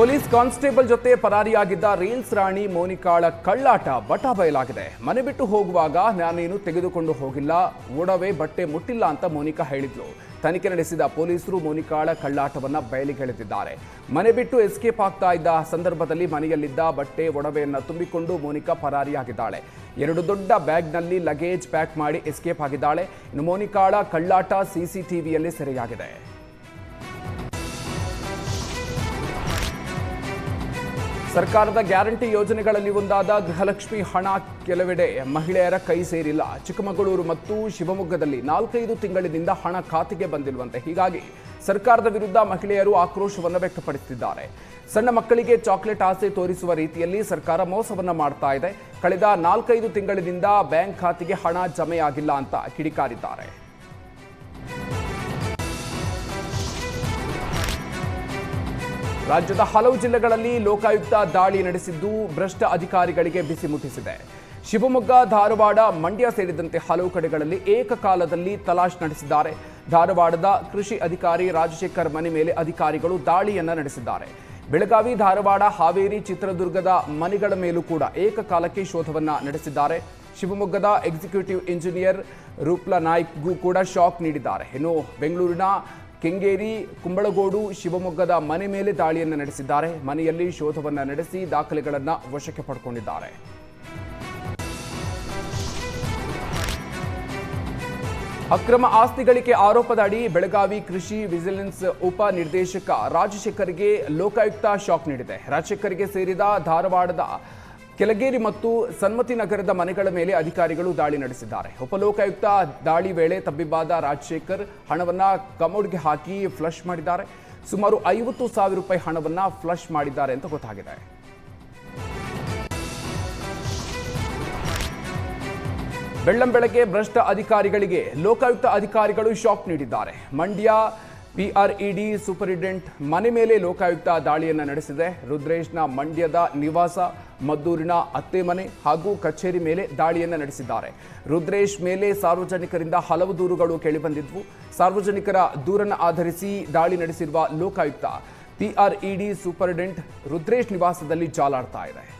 Police constable ಜೊತೆ ಪರಾರಿಯಾಗಿದ್ದ reels Rani ಮೋನಿಕಾಳ ಕಳ್ಳಾಟ but ಬಯಲಾಗಿದೆ ಮನೆ ಬಿಟ್ಟು ಹೋಗುವಾಗ ನಾನೇನು ತೆಗೆದುಕೊಂಡು ಹೋಗಿಲ್ಲ, ಒಡವೆ ಬಟ್ಟೆ ಮುಟ್ಟಿಲ್ಲ ಅಂತ ಮೋನಿಕಾ ಹೇಳಿದ್ಲು. ತನಿಖೆ ನಡೆಸಿದ ಪೊಲೀಸರು ಮೋನಿಕಾಳ ಕಳ್ಳಾಟವನ್ನ ಬಯಲಿಗೆಳೆದಿದ್ದಾರೆ ಮನೆ ಬಿಟ್ಟು ಎಸ್ಕೇಪ್ ಆಗ್ತಾ ಇದ್ದ ಸಂದರ್ಭದಲ್ಲಿ ಮನೆಯಲ್ಲಿದ್ದ ಬಟ್ಟೆ, ಒಡವೆಯನ್ನ ತುಂಬಿಕೊಂಡು ಮೋನಿಕಾ ಪರಾರಿಯಾಗಿದ್ದಾಳೆ. ಎರಡು ದೊಡ್ಡ ಬ್ಯಾಗ್ನಲ್ಲಿ ಲಗೇಜ್ ಪ್ಯಾಕ್ ಮಾಡಿ ಎಸ್ಕೇಪ್ ಆಗಿದ್ದಾಳೆ. ಇನ್ನು ಮೋನಿಕಾಳ ಕಳ್ಳಾಟ ಸಿಸಿಟಿವಿಯಲ್ಲಿ ಸೆರೆಯಾಗಿದೆ. ಸರ್ಕಾರದ ಗ್ಯಾರಂಟಿ ಯೋಜನೆಗಳಲ್ಲಿ ಒಂದಾದ ಗೃಹಲಕ್ಷ್ಮಿ ಹಣ ಕೆಲವೆಡೆ ಮಹಿಳೆಯರ ಕೈ ಸೇರಿಲ್ಲ. ಚಿಕ್ಕಮಗಳೂರು ಮತ್ತು ಶಿವಮೊಗ್ಗದಲ್ಲಿ ನಾಲ್ಕೈದು ತಿಂಗಳಿನಿಂದ ಹಣ ಖಾತೆಗೆ ಬಂದಿರುವಂತೆ. ಹೀಗಾಗಿ ಸರ್ಕಾರದ ವಿರುದ್ಧ ಮಹಿಳೆಯರು ಆಕ್ರೋಶವನ್ನು ವ್ಯಕ್ತಪಡಿಸುತ್ತಿದ್ದಾರೆ. ಸಣ್ಣ ಮಕ್ಕಳಿಗೆ ಚಾಕ್ಲೇಟ್ ಆಸೆ ತೋರಿಸುವ ರೀತಿಯಲ್ಲಿ ಸರ್ಕಾರ ಮೋಸವನ್ನು ಮಾಡ್ತಾ ಇದೆ. ಕಳೆದ ನಾಲ್ಕೈದು ತಿಂಗಳಿನಿಂದ ಬ್ಯಾಂಕ್ ಖಾತೆಗೆ ಹಣ ಜಮೆಯಾಗಿಲ್ಲ ಅಂತ ಕಿಡಿಕಾರಿದ್ದಾರೆ. ರಾಜ್ಯದ ಹಲವು ಜಿಲ್ಲೆಗಳಲ್ಲಿ ಲೋಕಾಯುಕ್ತ ದಾಳಿ ನಡೆಸಿದ್ದು ಭ್ರಷ್ಟ ಅಧಿಕಾರಿಗಳಿಗೆ ಬಿಸಿ ಮುಟ್ಟಿಸಿದೆ. ಶಿವಮೊಗ್ಗ, ಧಾರವಾಡ, ಮಂಡ್ಯ ಸೇರಿದಂತೆ ಹಲವು ಕಡೆಗಳಲ್ಲಿ ಏಕಕಾಲದಲ್ಲಿ ತಲಾಶ್ ನಡೆಸಿದ್ದಾರೆ. ಧಾರವಾಡದ ಕೃಷಿ ಅಧಿಕಾರಿ ರಾಜಶೇಖರ್ ಮನೆ ಮೇಲೆ ಅಧಿಕಾರಿಗಳು ದಾಳಿಯನ್ನ ನಡೆಸಿದ್ದಾರೆ. ಬೆಳಗಾವಿ, ಧಾರವಾಡ, ಹಾವೇರಿ, ಚಿತ್ರದುರ್ಗದ ಮನೆಗಳ ಮೇಲೂ ಕೂಡ ಏಕಕಾಲಕ್ಕೆ ಶೋಧವನ್ನ ನಡೆಸಿದ್ದಾರೆ. ಶಿವಮೊಗ್ಗದ ಎಕ್ಸಿಕ್ಯೂಟಿವ್ ಇಂಜಿನಿಯರ್ ರೂಪ್ಲಾ ನಾಯ್ಕ್ಗೂ ಕೂಡ ಶಾಕ್ ನೀಡಿದ್ದಾರೆ. ಇನ್ನು ಬೆಂಗಳೂರಿನ ಕೆಂಗೇರಿ, ಕುಂಬಳಗೋಡು, ಶಿವಮೊಗ್ಗದ ಮನೆ ಮೇಲೆ ದಾಳಿಯನ್ನು ನಡೆಸಿದ್ದಾರೆ. ಮನೆಯಲ್ಲಿ ಶೋಧವನ್ನು ನಡೆಸಿ ದಾಖಲೆಗಳನ್ನು ವಶಕ್ಕೆ ಪಡ್ಕೊಂಡಿದ್ದಾರೆ. ಅಕ್ರಮ ಆಸ್ತಿ ಗಳಿಕೆ ಆರೋಪದ ಅಡಿ ಬೆಳಗಾವಿ ಕೃಷಿ ವಿಜಿಲೆನ್ಸ್ ಉಪ ನಿರ್ದೇಶಕ ರಾಜಶೇಖರ್ಗೆ ಲೋಕಾಯುಕ್ತ ಶಾಕ್ ನೀಡಿದೆ. ರಾಜಶೇಖರ್ಗೆ ಸೇರಿದ ಧಾರವಾಡದ ಕೆಳಗೇರಿ ಮತ್ತು ಸನ್ಮತಿ ನಗರದ ಮನೆಗಳ ಮೇಲೆ ಅಧಿಕಾರಿಗಳು ದಾಳಿ ನಡೆಸಿದ್ದಾರೆ. ಉಪಲೋಕಾಯುಕ್ತ ದಾಳಿ ವೇಳೆ ತಬ್ಬಿಬ್ಬಾದ ರಾಜಶೇಖರ್ ಹಣವನ್ನು ಕಮೋಡ್ಗೆ ಹಾಕಿ ಫ್ಲಶ್ ಮಾಡಿದ್ದಾರೆ. ಸುಮಾರು ಐವತ್ತು ಸಾವಿರ ರೂಪಾಯಿ ಹಣವನ್ನು ಫ್ಲಶ್ ಮಾಡಿದ್ದಾರೆ ಅಂತ ಗೊತ್ತಾಗಿದೆ. ಬೆಳ್ಳಂಬೆಳಗ್ಗೆ ಭ್ರಷ್ಟ ಅಧಿಕಾರಿಗಳಿಗೆ, ಲೋಕಾಯುಕ್ತ ಅಧಿಕಾರಿಗಳು ಶಾಕ್ ನೀಡಿದ್ದಾರೆ. ಮಂಡ್ಯ ಪಿಆರ್ಇಡಿ ಸೂಪರಿಂಟೆಂಡೆಂಟ್ ಮನೆ ಮೇಲೆ ಲೋಕಾಯುಕ್ತ ದಾಳಿಯನ್ನು ನಡೆಸಿದೆ. ರುದ್ರೇಶ್ನ ಮಂಡ್ಯದ ನಿವಾಸ, ಮದ್ದೂರಿನ ಅತ್ತೆ ಮನೆ ಹಾಗೂ ಕಚೇರಿ ಮೇಲೆ ದಾಳಿಯನ್ನು ನಡೆಸಿದ್ದಾರೆ. ರುದ್ರೇಶ್ ಮೇಲೆ ಸಾರ್ವಜನಿಕರಿಂದ ಹಲವು ದೂರುಗಳು ಕೇಳಿಬಂದಿದ್ವು. ಸಾರ್ವಜನಿಕರ ದೂರನ್ನು ಆಧರಿಸಿ ದಾಳಿ ನಡೆಸಿರುವ ಲೋಕಾಯುಕ್ತ ಪಿಆರ್ಇಡಿ ಸೂಪರಿಂಟೆಂಡೆಂಟ್ ರುದ್ರೇಶ್ ನಿವಾಸದಲ್ಲಿ ಜಾಲಾಡ್ತಾ ಇದೆ.